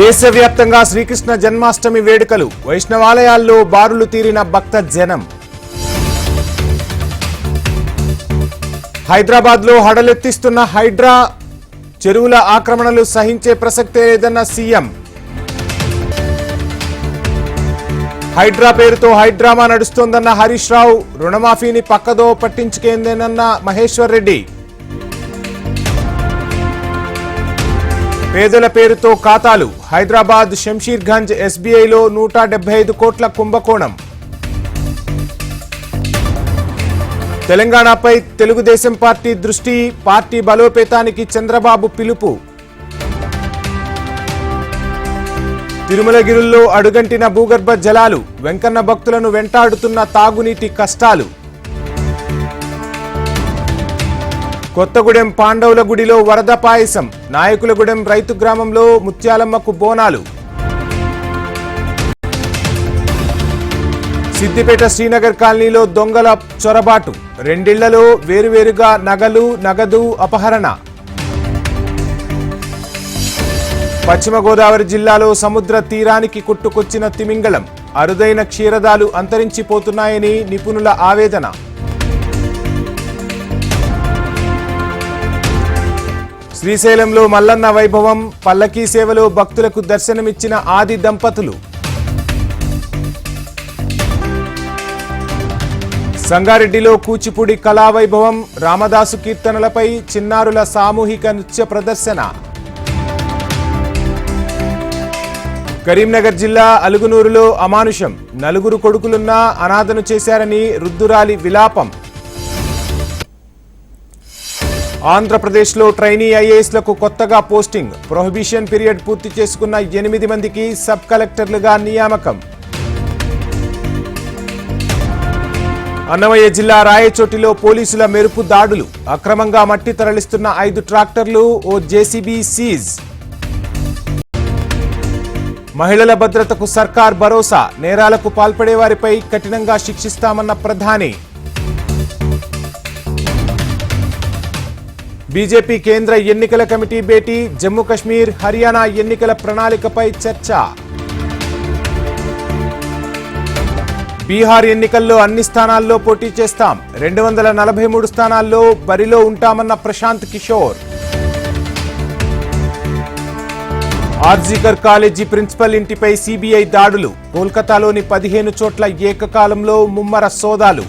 దేశవ్యాప్తంగా శ్రీకృష్ణ జన్మాష్టమి వేడుకలు. వైష్ణవాలయాల్లో బారులు తీరిన భక్త జనం. హైదరాబాద్లో హడలెత్తిస్తున్న హైడ్రా చెరువుల ఆక్రమణలు సహించే ప్రసక్తే లేదన్న సీఎం. హైడ్రా పేరుతో హైడ్రామా నడుస్తోందన్న హరీష్ రావు రుణమాఫీని పక్కదో పట్టించుకేందేనన్న మహేశ్వర్ రెడ్డి. పేదల పేరుతో ఖాతాలు. హైదరాబాద్ శంషీర్గంజ్ ఎస్బీఐలో నూట డెబ్బై ఐదు కోట్ల కుంభకోణం. తెలంగాణపై తెలుగుదేశం పార్టీ దృష్టి పార్టీ బలోపేతానికి చంద్రబాబు పిలుపు. తిరుమలగిరుల్లో అడుగంటిన భూగర్భ జలాలు వెంకన్న భక్తులను వెంటాడుతున్న తాగునీటి కష్టాలు. కొత్తగూడెం పాండవుల గుడిలో వరద పాయసం. నాయకులగూడెం రైతు గ్రామంలో ముత్యాలమ్మకు బోనాలు. సిద్దిపేట శ్రీనగర్ కాలనీలో దొంగల చొరబాటు. రెండిళ్ళలో వేరువేరుగా నగలు నగదు అపహరణ. పశ్చిమ గోదావరి జిల్లాలో సముద్ర తీరానికి కొట్టుకొచ్చిన తిమింగళం. అరుదైన క్షీరదాలు అంతరించిపోతున్నాయని నిపుణుల ఆవేదన. శ్రీశైలంలో మల్లన్న వైభవం పల్లకీ సేవలో భక్తులకు దర్శనమిచ్చిన ఆది దంపతులు. సంగారెడ్డిలో కూచిపూడి కళావైభవం రామదాసు కీర్తనలపై చిన్నారుల సామూహిక నృత్య ప్రదర్శన. కరీంనగర్ జిల్లా అలుగునూరులో అమానుషం నలుగురు కొడుకులున్నా అనాథను చేశారని రుద్దురాలి విలాపం. ఆంధ్రప్రదేశ్లో ట్రైనీ ఐఏఎస్లకు కొత్తగా పోస్టింగ్. ప్రొహిబిషన్ పీరియడ్ పూర్తి చేసుకున్న ఎనిమిది మందికి సబ్ కలెక్టర్లుగా నియామకం. అన్నమయ్య జిల్లా రాయచోటిలో పోలీసుల మెరుపు దాడులు. అక్రమంగా మట్టి తరలిస్తున్న ఐదు ట్రాక్టర్లు ఓ జేసీబీ సీజ్. మహిళల భద్రతకు సర్కార్ భరోసా. నేరాలకు పాల్పడే వారిపై కఠినంగా శిక్షిస్తామన్న ప్రధాని. బీజేపీ కేంద్ర ఎన్నికల కమిటీ భేటీ జమ్మూ కశ్మీర్ హర్యానా ఎన్నికల ప్రణాళికపై చర్చ. బీహార్ ఎన్నికల్లో అన్ని స్థానాల్లో పోటీ చేస్తాం. రెండు వందల నలభై మూడు స్థానాల్లో బరిలో ఉంటామన్న ప్రశాంత్ కిషోర్. ఆర్జీకర్ కాలేజీ ప్రిన్సిపల్ ఇంటిపై సిబిఐ దాడులు. కోల్కతాలోని పదిహేను చోట్ల ఏకకాలంలో ముమ్మర సోదాలు.